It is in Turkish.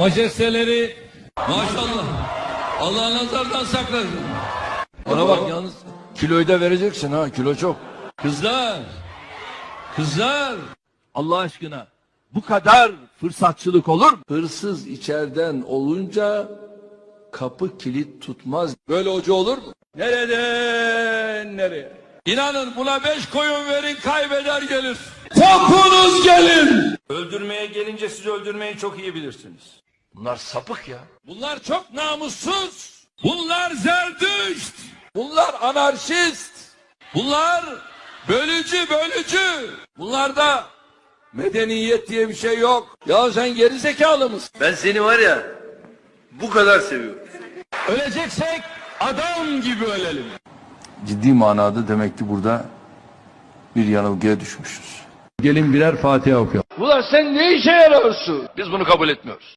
majesteleri maşallah Allah nazardan saklasın. Bana bak yalnız kiloyu da vereceksin ha kilo çok. Kızlar, kızlar Allah aşkına bu kadar fırsatçılık olur mu? Hırsız içeriden olunca kapı kilit tutmaz. Böyle hoca olur mu? Nereden nereye? inanın buna beş koyun verin kaybeder gelir. Topunuz gelin! Öldürmeye gelince siz öldürmeyi çok iyi bilirsiniz. Bunlar sapık ya. Bunlar çok namussuz. Bunlar zerdüşt. Bunlar anarşist. Bunlar bölücü bölücü. Bunlarda medeniyet diye bir şey yok. Ya sen geri zekalı mısın? Ben seni var ya bu kadar seviyorum. Öleceksek adam gibi ölelim. Ciddi manada demek ki burada bir yanılgıya düşmüşüz. Gelin birer Fatiha okuyalım. Ulan sen ne işe yarıyorsun? Biz bunu kabul etmiyoruz.